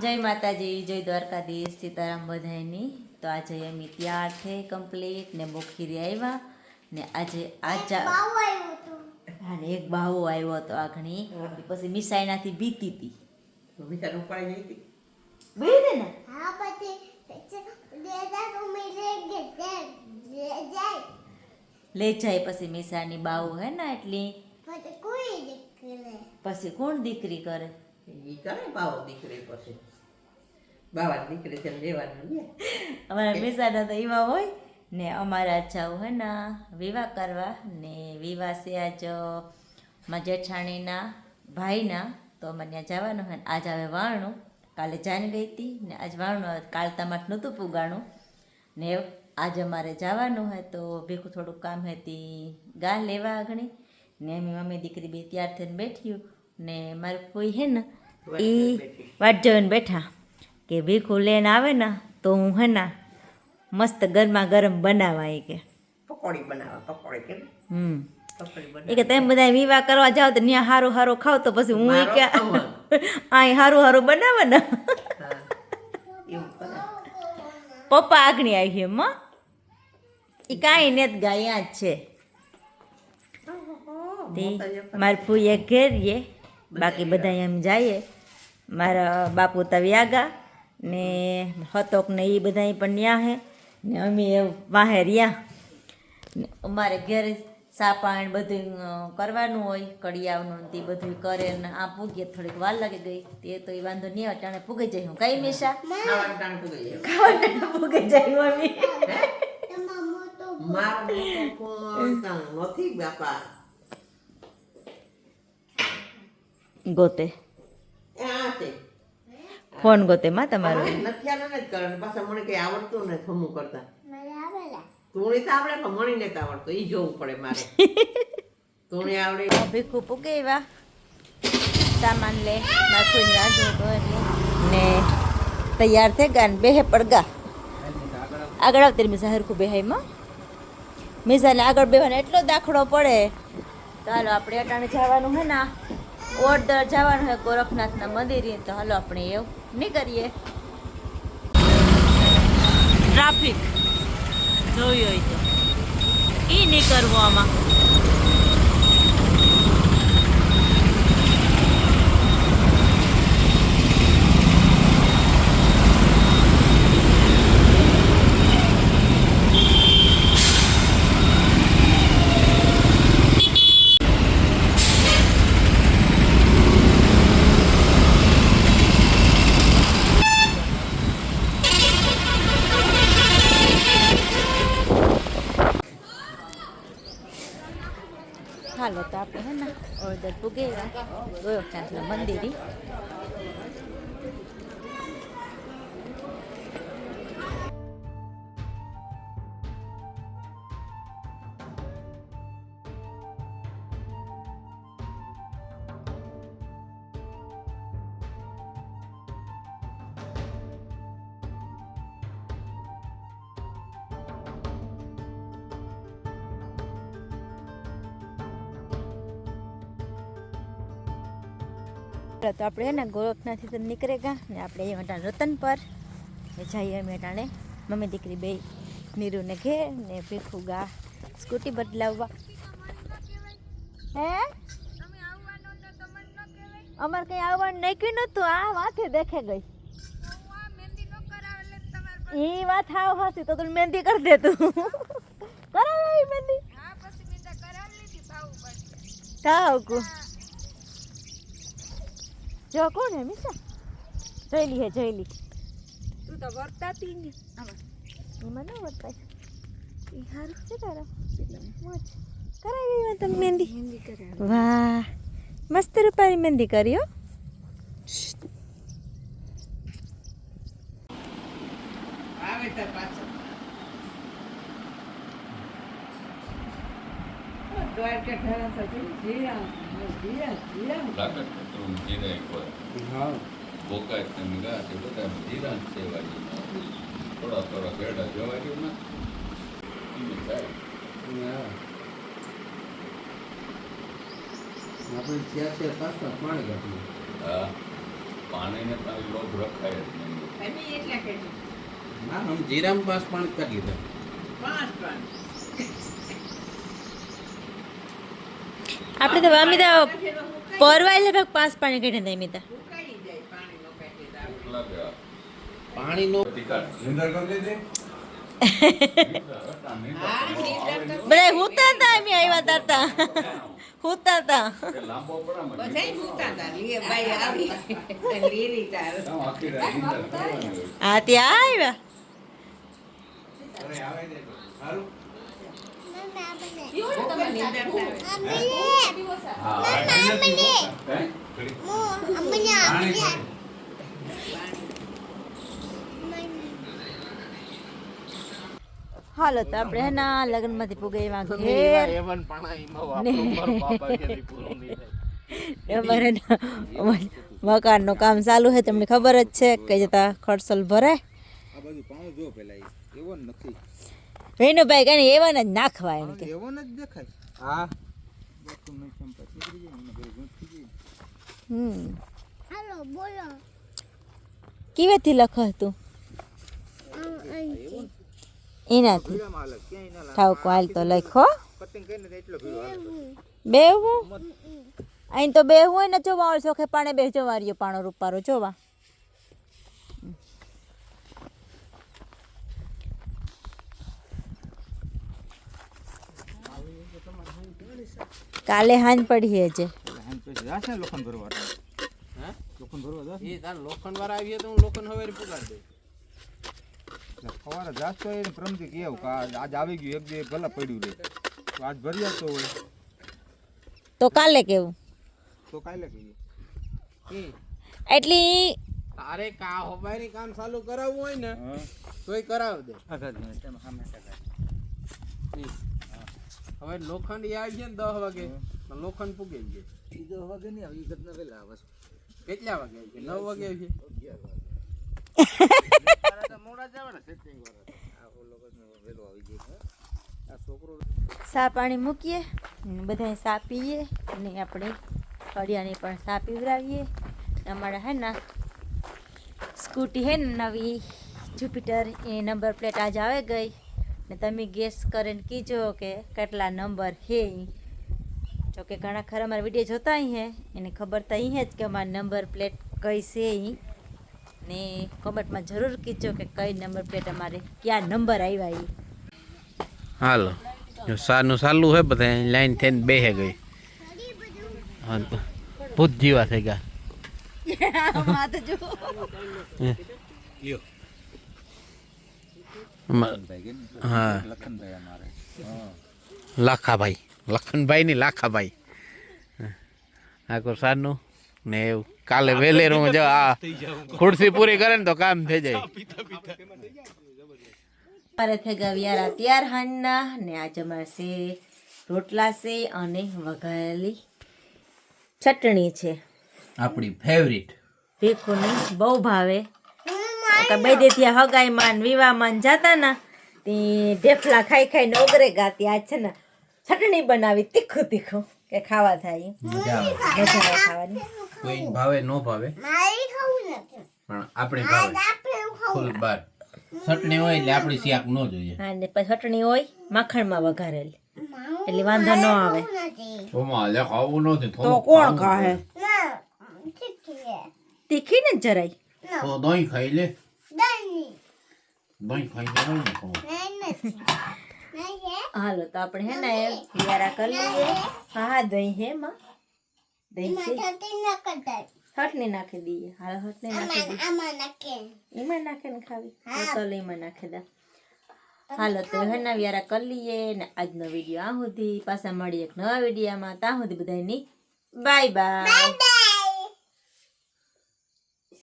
જય માતાજી જય દ્વારકાધીશ સીતારામ બધાયની. તો આજે અમે તૈયાર થઈ કમ્પ્લીટ ને બોખીરી આવ્યા ને આજે આજા હા ને એક બાવો આવ્યો હતો આ ઘણી પછી મિસાઈનાથી બીતી હતી ઉપાડી બીતી ને? હા પછી જાય. લઈ જાય પછી મિસાની બાવો હે ને એટલી પછી કોણ દીકરી કરે? એ કરે બાવો દીકરી પછી? બાવા દીકરી છે લેવાનું અમારા મિસાના તો એવા હોય ને અમારા જાવ હે ને વિવાહ કરવા ને વિવાહ છે આજ મારા જેઠાણીના ભાઈના તો અમારે ત્યાં જવાનું હોય ને. આજ આવે વાણું કાલે જાન ગઈ હતી ને આજ વાણું. કાલ તમાટ નહોતું પુગાણું. ને આજે અમારે જવાનું હોય તો ભેખું થોડુંક કામ હતી ગા લેવા આગણી. ને એમ મમ્મી દીકરી બે ત્યાર થઈને બેઠ્યું ને મારું કોઈ હે ને એ વાટ જોઈને બેઠા. કે ભીખું લઈને આવે ને તો હું હે ને મસ્ત ગરમા ગરમ બનાવા એ કે. પકોડી બનાવવા પકોડી કે હમ. એ કે તમે બધા વિવાહ કરવા જાઓ તો ત્યાં હારું હારું ખાવ તો પછી હું એ કે અહીં હારું હારું બનાવે ને. પપ્પા આગણી આવી એમ હો. એ કાંઈ ને ગાયા જ છે. મારી ફૂઈએ ઘેરીએ. બાકી બધા એમ જઈએ. મારા બાપુ તો વ્યાગા ને હતોક ને એ બધાય પણ ન્યા હે. ને અમે વાહે રહ્યા અમારે ઘેર સા પાણી બધું કરવાનું હોય કડિયાવનું તે બધું કરે ને આ પૂગીએ થોડીક વાર લાગી ગઈ. તે તો એ વાંધો નહીં આવે ટાણે પૂગી જાય હું. કઈ મિશા? ખાવાનું ટાણ પૂગી મમ્મી નથી બાપા ગોતે. આ છે ફોન ગોતે માં તમારો. નથી આને જ કરે પાછા મને કઈ આવડતું ને થમું કરતા. મને આવેલા તુણી તો આવડે પણ મણી નથી આવડતો. એ જોવું પડે મારે. તુણી આવડે. ભીખું પૂગે એવા સામાન લે માથું રાજુ જોતો એટલે. ને તૈયાર થઈ ગયા ને બેહે પડગા. આગળ આવતી મીસા હરખું બેહાઈમાં મિઝાને આગળ બેવાનો એટલો દાખલો પડે. તો હાલો આપણે અટાણે જવાનું હે ને. ઓરદર જવાનું હોય ગોરખનાથના મંદિરે, તો હાલો આપણે એવું નહીં કરીએ ટ્રાફિક જોયું હોય તો. એ નહીં કરવું આમાં હાલો તો આપણે ગયો ને ઓળદર પુગેવા ગોરખનાથના મંદિરે તો આપણે હે ને ગોરખનાથથી તો નીકળે ગયા ને આપણે એ માટે રતન પર. ને જઈએ અમે અટાણે. મમ્મી દીકરી બે નીરુને ઘેર ને ભીખું ગા સ્કૂટી બદલાવવા. હે? અમારે કઈ આવવાનું નાખ્યું નતું આ વાથે દેખે ગઈ. એ વાત હાવ હાસી તો તું મહેંદી કરી દે તું. કરાવી મહેંદી કાવ કુ. જો કોણ હે મિસા જોઈલી હે જોઈલી તું તો વર્તાતી ને. એમાં ન વર્તાય. એ હારું. છે તારા મોજ. કરાવી મેં તમે મહેંદી? હિન્દી કરે વાહ. મસ્ત રૂપારી મહેંદી કરી હો. આવે તાર પાછળ દ્વારકા ઠેરા પછી જીરા જીરા જીરા લાકડ કતરું જીરા એક વાર હા બોકા તમે ગયા તે બધા જીરા જ થોડા થોડા ગેડા જવાય ના ઈ થાય. આપણે જ્યાં ત્યાં પાછા પાણી કાઢીએ. હા. પાણીને તારી લોભ રખાય જ નહીં. ના આમ જીરામ પાસ પાણી કરી લીધા પાંચ પાંચ આપણે તો અમિતા પરવાય લગભગ પાંચ પાણી કાઢી દે અમિતા ઉકાળી જાય પાણીનો બધી હુતા હતા અમે આવ્યા તરતા હુતા હતા. હા ત્યાં આવ્યા હાલો તો આપણે હે ના ઘેર. બાપા કે પૂરું નહીં થાય. અમારે ના મકાનનું કામ ચાલુ છે તમને ખબર જ છે કે જતા ખર્ચલ ભરે. આ બાજુ પાણું જો પેલા એવો નથી વેણુભાઈ કઈ એવા જ નાખવા એમ કે. એવો જ દેખાય. હા. હમ. હાલો બોલો. કેવેથી લખો તું? એનાથી. ઠાવકો હાલ તો લખો. બેવું અહીં તો બેવું હોય ને જોવા ચોખે પાણે બે જોવા પાણો રૂપારો જોવા. કાલે હાંજ પડી છે જાશે ને લોખંડ ભરવા? હા? લોખંડ ભરવા જાશે એ તાર લોખંડ વાળા આવીએ તો હું લોખંડ હવે પુગાડી દઉં સવારે જાસ તો એને પ્રમથી કેવું કે આજ આવી ગયું એક બે ભલા પડ્યું રે. તો આજ ભરી આવતો હોય. તો કાલે કેવું? તો કાલે કેવું એટલે એટલી તારે કા હોબારી કામ ચાલુ કરાવવું હોય ને તોય કરાવ દે. ઈ. હવે લોખંડ એ આવી છે ને દસ વાગે. લોખંડ પૂગી એ દસ વાગે નહીં આવી ઘટના પહેલા આવે કેટલા વાગે આવી છે નવ વાગે આવી છે. સા પાણી મૂકીએ બધા સા પીએ અને આપણે ફળિયાને પણ સા પીવડાવીએ. અમારા હે ને સ્કૂટી હે ને નવી જુપિટર એ નંબર પ્લેટ આજ આવે ગઈ. ને તમે ગેસ કરીને કીજો કે કેટલા નંબર હે ઈ. જો કે ઘણા ખરા અમારા વીડિયો જોતા અહીં હે. એને ખબર તો અહીં જ કે અમારી નંબર પ્લેટ કઈ છે ઈ. ને કમેન્ટમાં જરૂર કીજો કે કઈ નંબર પ્લેટ અમારે ક્યાં નંબર આવ્યા ઈ. હાલો. જો સાનું ચાલુ હે બધા લાઈન થઈને બેહે ગઈ. હા તો ભૂત જીવા થઈ ગયા. આમાં તો જો. હા. લખનભાઈ લાખાભાઈ. લખનભાઈ ની લાખાભાઈ. આખો સાનું ને એવું. કાલે વેલેરું જો આ ખુરશી પૂરી કરે ને તો કામ થઈ જાય. મારે થઈ ગયા વ્યારા ત્યાર હાંજના ને આજે અમારે છે રોટલા છે અને વઘાયેલી ચટણી છે. આપણી ફેવરિટ ભીખુની બહુ ભાવે. કે બે દેથી હગાઈમાં ને વિવાહમાં ને જાતા ને તે ઢેફલા ખાઈ ખાઈને ઓગરે ગાતી. આજ છે ને ચટણી બનાવી તીખું તીખું કે ખાવા થાય મજા આવે. ખાવાની. કોઈ ભાવે નો ભાવે. મારી ખાવું નથી. પણ આપણે ભાવે. ફૂલ બાર. ચટણી હોય એટલે આપણી શાક ન જોઈએ. હા ને પછી ચટણી હોય માખણમાં વઘારેલી. એટલે વાંધો ન આવે. ઓમાં હાલે ખાવું નથી તો કોણ ખાહે? ના તીખી ને જરાય. તો દહીં ખાઈ લે. દહીં ખાઈ લે ને ખાવું નહીં નથી. નહીં છે હાલો તો આપણે હે ને વ્યારા કરી લઈએ. હા હા દહીં હે માં. દહીં છે. માથાથી ન કટાય હટને નાખી દઈએ. હાલ હટને નાખી દઈએ. આમાં નાખે એમાં નાખીને ખાવી બોટલીમાં નાખી દે. હાલો તો હે ને વ્યારા કરી લઈએ ને આજનો વીડિયો આ સુધી. પાછા મળીએ એક નવા વિડીયોમાં. ત્યાં સુધી બધાની બાય બાય